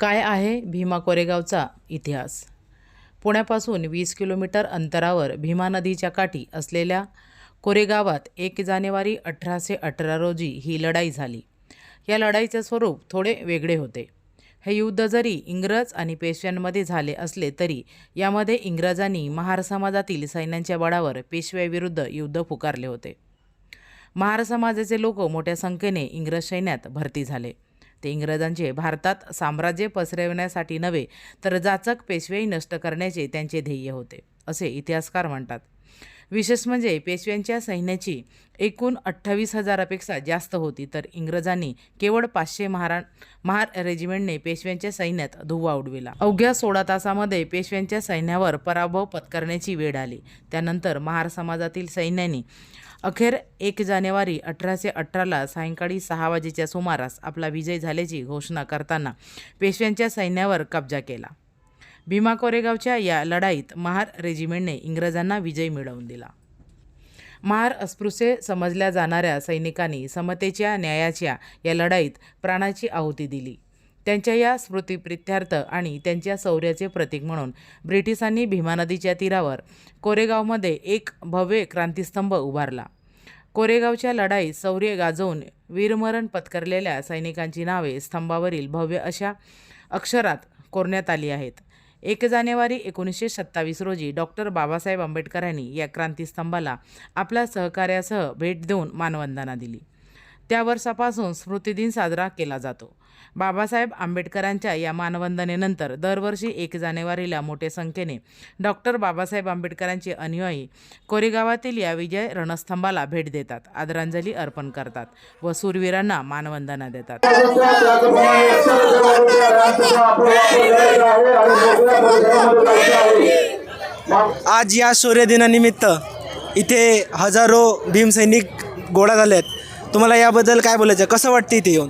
काय आहे भीमा कोरेगावचा इतिहास? पुण्यापासून वीस किलोमीटर अंतरावर भीमा नदीच्या काठी असलेल्या कोरेगावात एक जानेवारी अठराशे अठरा रोजी ही लढाई झाली. या लढाईचे स्वरूप थोडे वेगळे होते. हे युद्ध जरी इंग्रज आणि पेशव्यांमध्ये झाले असले तरी यामध्ये इंग्रजांनी महार समाजातील सैन्यांच्या बळावर पेशव्याविरुद्ध युद्ध पुकारले होते. महार समाजाचे लोक मोठ्या संख्येने इंग्रज सैन्यात भरती झाले. ते इंग्रजांचे. भारतात साम्राज्य पसरवण्यासाठी नव्हे तर जाचक पेशवेही नष्ट करण्याचे त्यांचे ध्येय होते असे इतिहासकार म्हणतात. विशेष म्हणजे पेशव्यांच्या सैन्याची एकूण अठ्ठावीस हजारापेक्षा जास्त होती तर इंग्रजांनी केवळ पाचशे महारा महार रेजिमेंटने पेशव्यांच्या सैन्यात धुव्वा उडविला. अवघ्या सोळा तासामध्ये पेशव्यांच्या सैन्यावर पराभव पत्करण्याची वेळ आली. त्यानंतर महार समाजातील सैन्यांनी अखेर एक जानेवारी अठराशे अठराला सायंकाळी सहा वाजेच्या सुमारास आपला विजय झाल्याची घोषणा करताना पेशव्यांच्या सैन्यावर कब्जा केला. भीमा कोरेगावच्या या लढाईत महार रेजिमेंटने इंग्रजांना विजय मिळवून दिला. महार अस्पृश्य समजल्या जाणाऱ्या सैनिकांनी समतेच्या न्यायाच्या या लढाईत प्राणाची आहुती दिली. त्यांच्या या स्मृतिप्रित्यर्थ आणि त्यांच्या शौर्याचे प्रतीक म्हणून ब्रिटिशांनी भीमा नदीच्या तीरावर कोरेगावमध्ये एक भव्य क्रांतिस्तंभ उभारला. कोरेगावच्या लढाईत शौर्य गाजवून वीरमरण पत्करलेल्या सैनिकांची नावे स्तंभावरील भव्य अशा अक्षरात कोरण्यात आली आहेत. एक जानेवारी एकोणीसशे सत्तावीस रोजी डॉक्टर बाबासाहेब आंबेडकरांनी या क्रांतीस्तंभाला आपल्या सहकार्यासह भेट देऊन मानवंदना दिली. त्या वर्षापासून स्मृतिदिन साजरा केला जातो. बाबासाहेब आंबेडकरांच्या या मानवंदनेनंतर दरवर्षी एक जानेवारीला मोठ्या संख्येने डॉक्टर बाबासाहेब आंबेडकरांचे अनुयायी कोरेगावातील या विजय रणस्तंभाला भेट देतात आदरांजली अर्पण करतात व सूरवीरांना मानवंदना देतात. आज या सूर्यदिनानिमित्त इथे हजारो भीमसैनिक गोळा झाले आहेत तुम्हाला याबद्दल काय बोलायचं? कसं वाटतं इथे येऊन?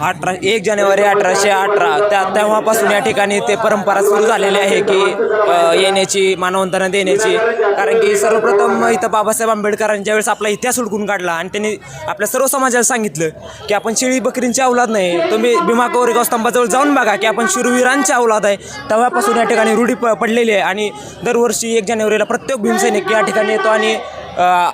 अठरा एक जानेवारी अठराशे अठरा. त्या तेव्हापासून या ठिकाणी ते परंपरा सुरू झालेली आहे की येण्याची मानवंतना देण्याची. कारण की सर्वप्रथम इथं बाबासाहेब आंबेडकरांच्या वेळेस आपला इतिहास उडकून काढला आणि त्यांनी आपल्या सर्व समाजाला सांगितलं की आपण शेळी बकरींची अवलाद नाही. तुम्ही भीमा कोरेगाव स्तंभाजवळ जाऊन बघा की आपण शिरवीरांची अवलाद आहे. तेव्हापासून या ठिकाणी रूढी प पडलेली आहे. आणि दरवर्षी एक जानेवारीला प्रत्येक भीमसैनिक या ठिकाणी येतो आणि अ,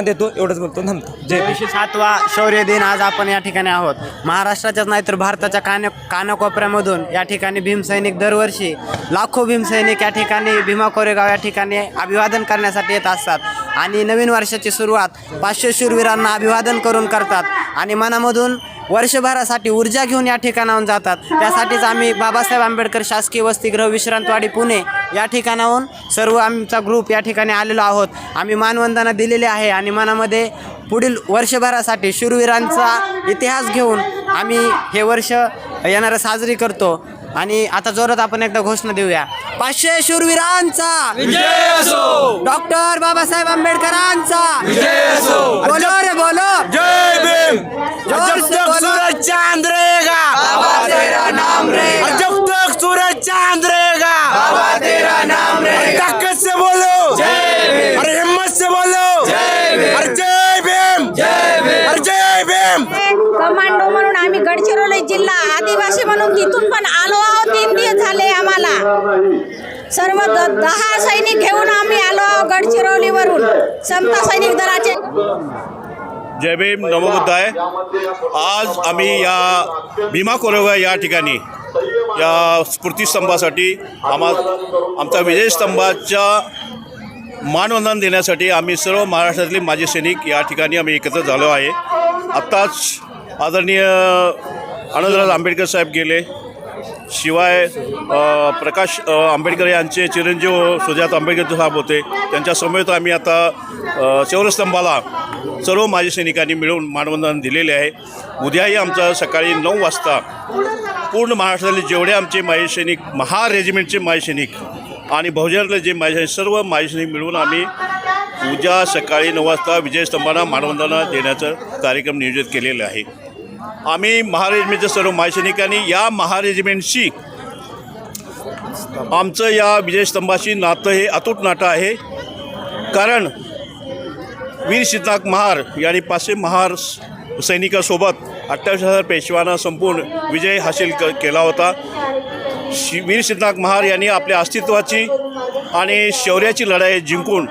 देतो एवढंच बोलतो थांबतो. जय एकशे सातवा शौर्य दिन आज आपण या ठिकाणी आहोत. महाराष्ट्राच्याच नाही तर भारताच्या कान कानाकोपऱ्यामधून या ठिकाणी भीमसैनिक दरवर्षी लाखो भीमसैनिक या ठिकाणी भीमा कोरेगाव या ठिकाणी अभिवादन करण्यासाठी येत असतात. आणि नवीन वर्षाची सुरुवात पाचशे शूरवीरांना अभिवादन करून करतात. आणि मनामधून वर्षभरासाठी ऊर्जा घेऊन या ठिकाणाहून जातात. त्यासाठीच आम्ही बाबासाहेब आंबेडकर शासकीय वसतिगृह विश्रांतवाडी पुणे या ठिकाणाहून सर्व आमचा ग्रुप या ठिकाणी आलेलो आहोत. आम्ही मानवंदना दिलेली आहे आणि मनामध्ये पुढील वर्षभरासाठी शूरवीरांचा इतिहास घेऊन आम्ही हे वर्ष येणारं साजरी करतो. आणि आता जोरात आपण एकदा घोषणा देऊया. पाचशे शूरवीरांचा! डॉक्टर बाबासाहेब आंबेडकरांचा! बोलो रे बोलो! जय भीम! जोर से बोलो! सूरज चांद रहेगा। बाबा तेरा नाम रहेगा। जब तक सूरज चांद रहेगा। बाबा तेरा नाम रहेगा ताकत से बोलो। अरे हिम्मत से बोलो। अरे जय भीम। अरे जय भीम। कमांडो म्हणून आम्ही गडचिरोली जिल्हा आदिवासी म्हणून तिथून पण आलो आहोत. तीन दिवस झाले आम्हाला. सर्व द दहा सैनिक घेऊन आम्ही आलो आहोत गडचिरोलीवरून. समता सैनिक दलाचे. जय भीम नमो बुद्धाय. आज आम्ही या भीमा कोरेगाव या ठिकाणी या स्फूर्तीस्तंभासाठी आम्हा आमच्या विजयस्तंभाच्या मानवंदन देण्यासाठी आम्ही सर्व महाराष्ट्रातले माजी सैनिक या ठिकाणी आम्ही एकत्र झालो आहे. आत्ताच आदरणीय आनंदराज आंबेडकर साहेब गेले. शिवाय प्रकाश आंबेडकर यांचे चिरंजीव सुजात आंबेडकर साहेब होते. त्यांच्या समवेत आम्ही आता चौरस्तंभाला सर्व माजी सैनिकांनी मिळून मानवंदन दिलेले आहे. उद्याही आमचा सकाळी नऊ वाजता पूर्ण महाराष्ट्रातले जेवढे आमचे माजी सैनिक महा रेजिमेंटचे माजी सैनिक आणि बहुजनातले जे माजी सैनिक सर्व माजी सैनिक मिळून आम्ही उद्या सकाळी नऊ वाजता विजयस्तंभांना मानवंदना देण्याचं कार्यक्रम नियोजित केलेले आहे. आम्ही महारेजिमेंटच्या सर्व मायसैनिकांनी या महारेजिमेंटशी आमचं या विजयस्तंभाशी नातं हे अतूट नातं आहे. कारण वीर सीताक महार यांनी पाचशे महार स- सैनिकासोबत अठ्ठावीस हजार पेशवांना संपून विजय हासिल क केला होता. शि वीर सिद्धनाथ महार यांनी आपल्या अस्तित्वाची आणि शौर्याची लढाई जिंकून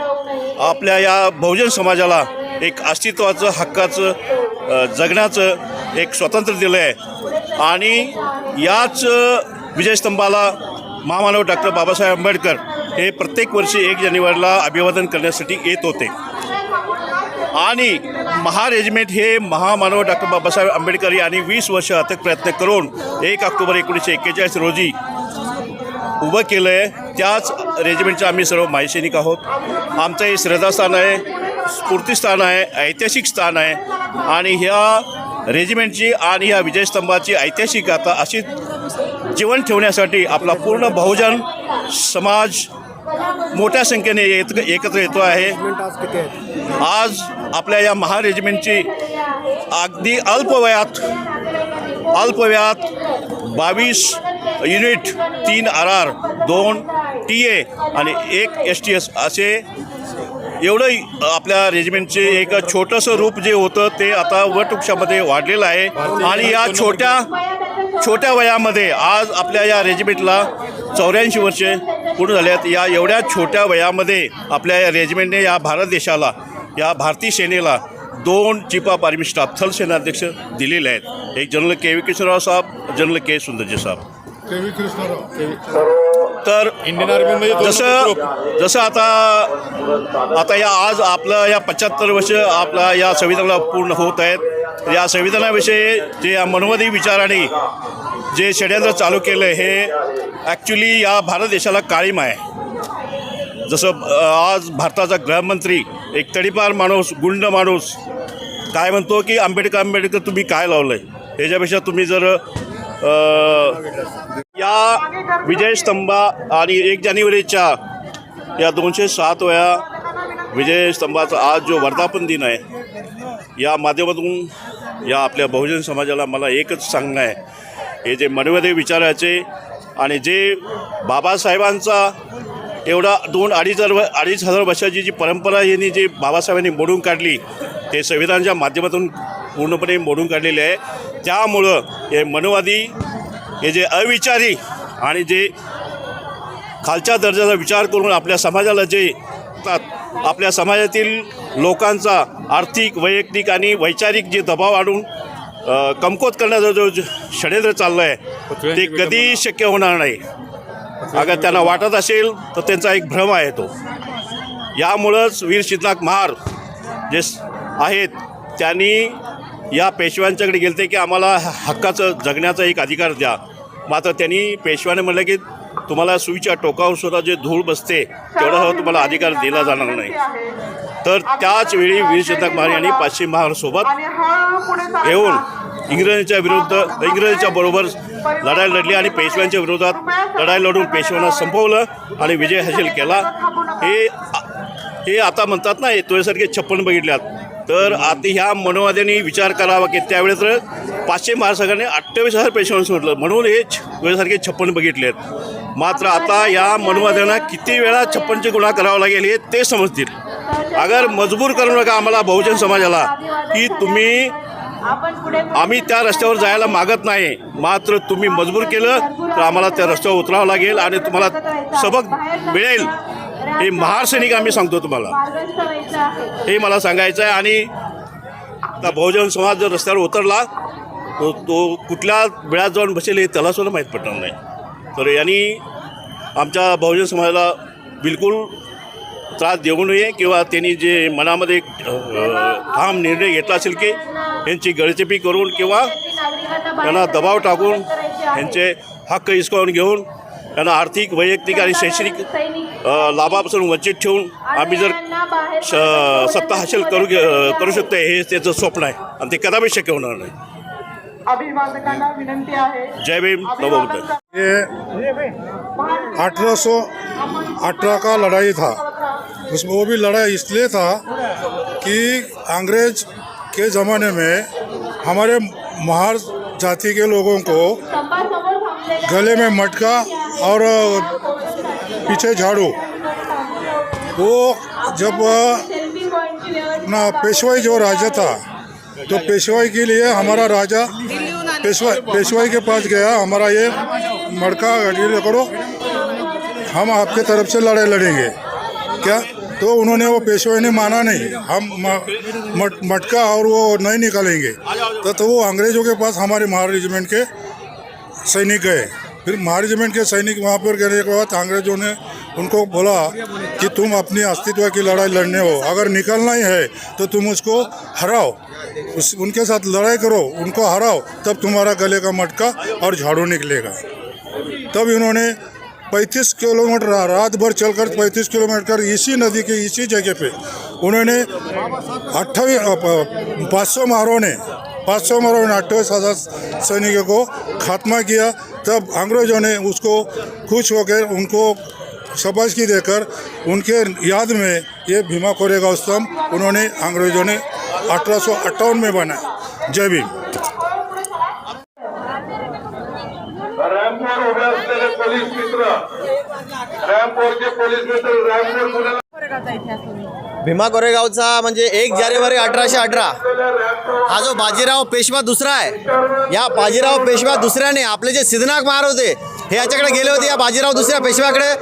आपल्या या बहुजन समाजाला एक अस्तित्वाचं हक्काचं जगण्याचं एक स्वातंत्र्य दिलं आहे. आणि याच विजयस्तंभाला महामानव डॉक्टर बाबासाहेब आंबेडकर हे प्रत्येक वर्षी एक जानेवारीला अभिवादन करण्यासाठी येत होते. आणि महा रेजिमेंट हे महामानव डॉक्टर बाबासाहेब आंबेडकर यांनी वीस वर्ष अथक प्रयत्न करून एक ऑक्टोबर एकोणीसशे एक्केचाळीस रोजी उभं केलं आहे त्याच रेजिमेंटचं आम्ही सर्व माहिसैनिक आहोत. आमचं हे श्रद्धास्थान आहे स्फूर्तिस्थान आहे ऐतिहासिक स्थान आहे. आणि ह्या रेजिमेंटची आणि ह्या विजयस्तंभाची ऐतिहासिक गाथा अशी जीवन ठेवण्यासाठी आपला पूर्ण बहुजन समाज मोठ्या संख्येने येत एकत्र येतो आहे. आज आपल्या या महारेजिमेंटची अगदी अल्पवयात अल्पवयात बावीस युनिट तीन आर आर दोन टी ए आणि एक एस टी एस असे एवढं आपल्या रेजिमेंटचे एक छोटंसं रूप जे होतं ते आता वटवृक्षामध्ये वाढलेलं आहे. आणि या छोट्या छोट्या वयामध्ये आज आपल्या या रेजिमेंटला चौऱ्याऐंशी वर्षे पूर्ण झाले आहेत. या एवढ्या छोट्या वयामध्ये आपल्या या रेजिमेंटने या भारत देशाला या भारतीय सेनेला दोन चिपा पारमी स्टाफ थल सेनाध्यक्ष दिलेले आहेत. एक जनरल के. व्ही किशोरराव साहेब जनरल के. सुंदरजी साहेब. के. व्ही कृष्णराव तर इंडियन आर्मीमध्ये जसं. जसं आता आता या आज आपलं या पंच्याहत्तर वर्ष आपला या संविधानाला पूर्ण होत आहेत. या संविधानाविषयी जे या मनोवादी विचाराने जे षडयंत्र चालू केलं हे ॲक्च्युली या भारत देशाला काळीम आहे. जसं आज भारताचा गृहमंत्री एक तडीपार माणूस गुंड माणूस काय म्हणतो की आंबेडकर आंबेडकर तुम्ही काय लावलं आहे ह्याच्यापेक्षा तुम्ही जर या या विजयस्तंभा आणि एक जानेवारीच्या या दोनशे सात वया विजयस्तंभाचा आज जो वर्धापन दिन आहे या माध्यमातून या आपल्या बहुजन समाजाला मला एकच सांगणं आहे. हे जे मनोवदे विचाराचे आणि जे बाबासाहेबांचा एवढा दोन अडीच हजार अडीच हजार वर्षाची जी परंपरा यांनी जी बाबासाहेबांनी मोडून काढली ते संविधानाच्या माध्यमातून पूर्णपणे मोडून काढलेले आहे. त्यामुळं हे मनोवादी हे जे अविचारी आणि जे खालच्या दर्जाचा विचार करून आपल्या समाजाला जे आपल्या समाजातील लोकांचा आर्थिक वैयक्तिक आणि वैचारिक जे दबाव आणून कमकोत करण्याचा जो जो षडयंत्र चाललं आहे ते कधी शक्य होणार नाही. अगर त्यांना वाटत असेल तर त्यांचा एक भ्रम आहे तो. यामुळंच वीर सिद्धनाथ महार जे आहेत त्यांनी या पेशव्यांच्याकडे गेलते की आम्हाला हक्काचं जगण्याचा एक अधिकार द्या. मात्र त्यांनी पेशव्याने म्हटलं की तुम्हाला सुईच्या टोकावर सुद्धा जे धूळ बसते तेवढा हा तुम्हाला अधिकार दिला जाणार नाही. तर त्याच वेळी वीर सिद्धनाथ महार यांनी पाचशे महारसोबत घेऊन इंग्रजांच्या विरुद्ध इंग्रजांच्या बरोबर लढाई लढली आणि पेशव्यांच्या विरोधात लढाई लढून पेशव्यांना संपवलं आणि विजय हासिल केला. हे हे आता म्हणतात ना तुझ्यासारखे छप्पन बघितल्यात. तर आता ह्या मनोवाद्यांनी विचार करावा की त्यावेळेस तर पाचशे महाराष्ट्राने अठ्ठावीस हजार पेशव्यांना सोडलं. म्हणून हे तुझ्यासारखे छप्पन बघितलेत. मात्र आता या मनोवाद्यांना किती वेळा छप्पनचे गुन्हा करावा लागेल हे ते समजतील. अगर मजबूर करू नका आम्हाला बहुजन समाजाला की तुम्ही आम्ही त्या रस्त्यावर जायला मागत नाही. मात्र तुम्ही मजबूर केलं तर आम्हाला त्या रस्त्यावर उतरावं लागेल आणि तुम्हाला सबक मिळेल. हे महारसैनिक आम्ही सांगतो तुम्हाला. हे मला सांगायचं आहे आणि बहुजन समाज जर रस्त्यावर उतरला तो तो कुठल्या वेळात जाऊन बसेल हे त्याला सुद्धा माहीत पडणार नाही. तर यांनी आमच्या बहुजन समाजाला बिलकुल त्रास देऊ नये किंवा त्यांनी जे मनामध्ये ठाम निर्णय घेतला असेल की यांची गळचेपी करून किंवा त्यांना दबाव टाकून यांचे हक्क हिसकावून घेऊन त्यांना आर्थिक वैयक्तिक आणि शैक्षणिक लाभापासून वंचित ठेवून आम्ही जर श सत्ता हासिल करू घे- करू शकतो हे त्याचं स्वप्न आहे आणि ते कदापि शक्य होणार नाही. अभिवादकांना विनंती आहे. जय भीम नवबुद्ध ये अठारह सौ अठारह का लड़ाई था? उसमें वो भी लड़ाई इसलिए था कि अंग्रेज़ के ज़माने में हमारे महार जाति के लोगों को गले में मटका और पीछे झाड़ू। वो जब अपना पेशवाई जो राजा था तो पेशवाई के लिए हमारा राजा पेशवा पेशवाई के पास गया, हमारा ये मड़का, ये करो हम आपके तरफ़ से लड़ाई लड़ेंगे। क्या? तो उन्होंने वो पेशवाई ने माना नहीं। हम मट, मटका और वो नहीं निकालेंगे। तो, तो वो अंग्रेज़ों के पास हमारे महार रेजिमेंट के सैनिक गए। फिर महार रेजिमेंट के सैनिक वहाँ पर गए के बाद अंग्रेज़ों ने उनको बोला कि तुम अपनी अस्तित्व की लड़ाई लड़ने हो। अगर निकलना ही है तो तुम उसको हराओ। उस उनके साथ लड़ाई करो उनको हराओ तब तुम्हारा गले का मटका और झाड़ू निकलेगा। तब इन्होंने 35 किलोमीटर रात भर चलकर 35 किलोमीटर इसी नदी के इसी जगह पे उन्होंने अट्ठावी पाँच सौ मारों ने, पाँच सौ मारों ने अट्ठाईस हज़ार सैनिकों को खात्मा किया। तब अंग्रेज़ों ने उसको खुश होकर उनको शाबाशी देकर उनके याद में ये भीमा कोरेगा स्तंभ उन्होंने अंग्रेज़ों ने अठारह सौ अट्ठावन में बनाया। जय भीम। भीमा कोरेगावचा म्हणजे एक जानेवारी अठराशे अठरा. हा जो बाजीराव पेशवा दुसरा आहे या बाजीराव पेशवा दुसऱ्याने आपले जे सिद्धनाथ महाराज होते हे याच्याकडे गेले होते या बाजीराव दुसऱ्या पेशव्याकडे.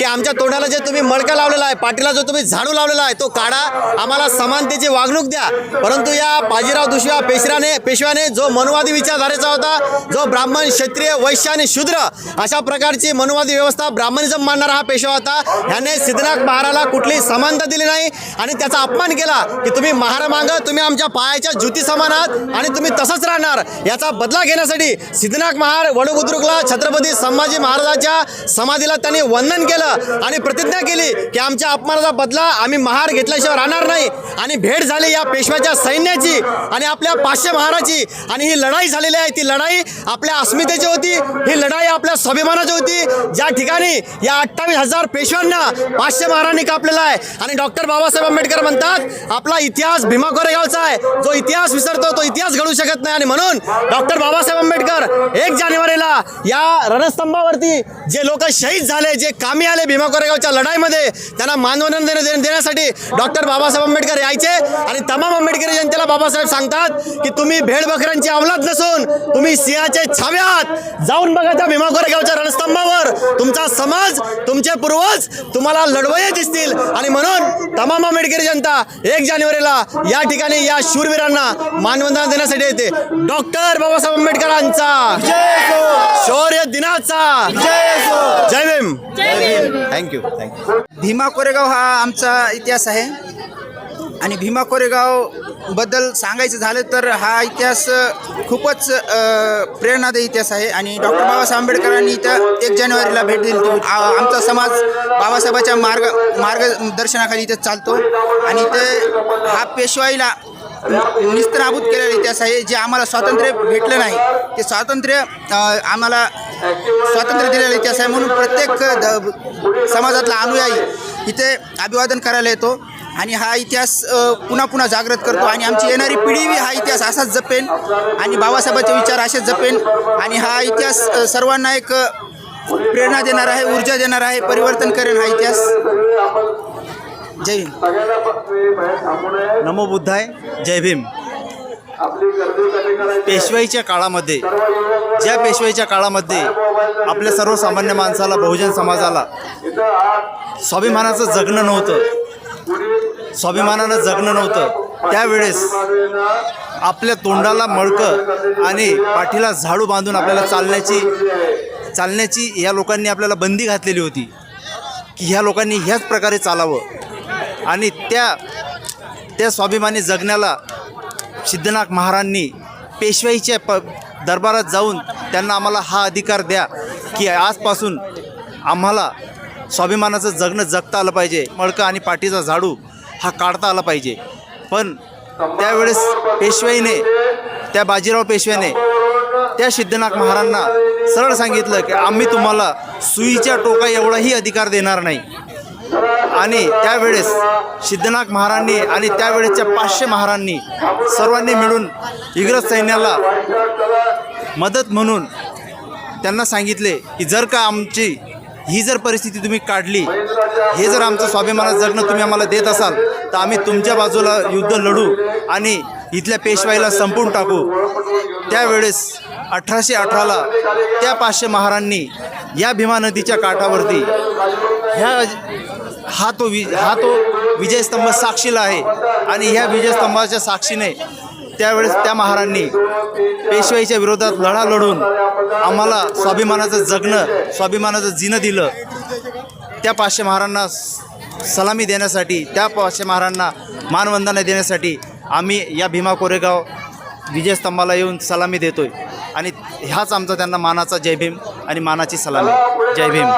की आमच्या तोंडाला जे तुम्ही मडका लावलेला आहे पाठीला जो तुम्ही झाडू लावलेला आहे तो काढा. आम्हाला समानतेची वागणूक द्या. परंतु या बाजीराव दुसऱ्या पेशव्याने पेशव्याने जो मनुवादी विचारधारेचा होता जो ब्राह्मण क्षत्रिय वैश्य आणि शूद्र अशा प्रकारची मनुवादी व्यवस्था ब्राह्मणिजम मानणारा हा पेशवा होता. ह्याने सिद्धनाथ महाराला कुठली समानता दिली नाही आणि त्याचा अपमान केला की तुम्ही महारामांग तुम्ही आमच्या पायाच्या ज्युती समान आहात आणि तुम्ही तसंच राहणार. याचा बदला घेण्यासाठी सिद्धनाथ महार वडबुद्रुकला छत्रपती संभाजी महाराजांच्या समाधीला त्यांनी वंदन केलं. आणि प्रतिज्ञा केली की आमच्या अपमानाचा बदला आम्ही महार घेतल्याशिवाय राहणार नाही. आणि भेट झाली या पेशव्याच्या सैन्याची आणि आपल्या पाचशे महाराची. आणि ही लढाई झालेली आहे. ती लढाई आपल्या अस्मितेची होती. ही लढाई आपल्या स्वाभिमानाची होती. ज्या ठिकाणी या अठ्ठावीस हजार पेशव्यांना पाचशे महारांनी कापलेला आहे. आणि डॉक्टर बाबासाहेब आंबेडकर म्हणतात आपला इतिहास भीमा कोरेगावचा आहे. जो इतिहास विसरतो तो इतिहास घडू शकत नाही. आणि म्हणून डॉक्टर बाबासाहेब आंबेडकर एक जानेवारीला या रणस्तंभावरती जे लोक शहीद झाले जे कामी आले भीमा कोरेगावच्या लढाईमध्ये त्यांना मानवंदन देण्या- देण्यासाठी डॉक्टर बाबासाहेब आंबेडकर यायचे. आणि तमाम आंबेडकरी जनतेला बाबासाहेब सांगतात की तुम्ही भेड बकऱ्यांची अवलाद नसून तुम्ही सिंहाचे छावे आहात जाऊन बघा त्या भीमा कोरेगावच्या रणस्तंभावर. तुमचा समाज तुमचे पूर्वज तुम्हाला लढवये दिसतील. आणि म्हणून तमाम आंबेडकरी जनता एक जानेवारीला या ठिकाणी या शूरवीरांना मानवंदना देण्यासाठी येते. डॉक्टर बाबासाहेब आंबेडकरांचा शौर्य दिनाचा. जय Bhim. Thank you thank you Bhima Koregaon हा आमचा इतिहास आहे. आणि भीमा कोरेगावबद्दल सांगायचं झालं तर हा इतिहास खूपच प्रेरणादायी इतिहास आहे. आणि डॉक्टर बाबासाहेब आंबेडकरांनी इथं एक जानेवारीला भेट दिली होती. आमचा समाज बाबासाहेबाच्या मार्ग मार्गदर्शनाखाली इथं चालतो. आणि इथे हा पेशवाईला निस्तनाभूत केलेला इतिहास आहे जे आम्हाला स्वातंत्र्य भेटलं नाही ते स्वातंत्र्य आम्हाला स्वातंत्र्य दिलेला इतिहास आहे म्हणून प्रत्येक द- समाजातला अनुयायी इथे अभिवादन करायला येतो आणि हा इतिहास पुन्हा पुन्हा जागृत करतो आणि आमची येणारी पिढी हा इतिहास असाच जपेन आणि बाबासाहेबांचे विचार असेच जपेन आणि हा इतिहास सर्वांना एक प्रेरणा देणार आहे ऊर्जा देणार आहे परिवर्तन करेन हा इतिहास. जय नये नमो बुद्धाय जय भीम. पेशवाईच्या काळामध्ये ज्या पेशवाईच्या काळामध्ये आपल्या सर्वसामान्य माणसाला बहुजन समाजाला स्वाभिमानाचं जगणं नव्हतं. स्वाभिमानानं जगणं नव्हतं. त्यावेळेस आपल्या तोंडाला मळकं आणि पाठीला झाडू बांधून आपल्याला चालण्याची चालण्याची या लोकांनी आपल्याला बंदी घातलेली होती. की ह्या लोकांनी ह्याच प्रकारे चालावं. आणि त्या त्या स्वाभिमानी जगण्याला सिद्धनाथ महाराजांनी पेशवाईच्या प दरबारात जाऊन त्यांना आम्हाला हा अधिकार द्या की आजपासून आम्हाला स्वाभिमानाचं जगणं जगता आलं पाहिजे. मडकं आणि पाठीचा झाडू हा काढता आला पाहिजे. पण त्यावेळेस पेशवाईने त्या बाजीराव पेशव्याने त्या सिद्धनाथ महाराजांना सरळ सांगितलं की आम्ही तुम्हाला सुईच्या टोका एवढाही अधिकार देणार नाही. आणि त्यावेळेस सिद्धनाथ महाराजांनी आणि त्यावेळेसच्या पाचशे महाराजांनी सर्वांनी मिळून इंग्रज सैन्याला मदत म्हणून त्यांना सांगितले की जर का आमची ही जर परिस्थिती तुम्ही काढली हे जर आमचं स्वाभिमानात जगणं तुम्ही आम्हाला देत असाल तर आम्ही तुमच्या बाजूला युद्ध लढू आणि इथल्या पेशवाईला संपून टाकू. त्यावेळेस अठराशे अठराला त्या पाचशे महारांनी या भीमा नदीच्या काठावरती ह्या हा तो वि हा तो विजयस्तंभ साक्षीला आहे. आणि ह्या विजयस्तंभाच्या साक्षीने त्यावेळेस त्या महारांनी पेशवाईच्या विरोधात लढा लढून आम्हाला स्वाभिमानाचं जगणं स्वाभिमानाचं जिणं दिलं. त्या पाचशे महारांना स- सलामी देण्यासाठी त्या पाचशे महारांना मानवंदना देण्यासाठी आम्ही या भीमा कोरेगाव विजयस्तंभाला येऊन सलामी देतोय. आणि ह्याच आमचा त्यांना मानाचा जय भीम आणि मानाची सलामी. जय भीम.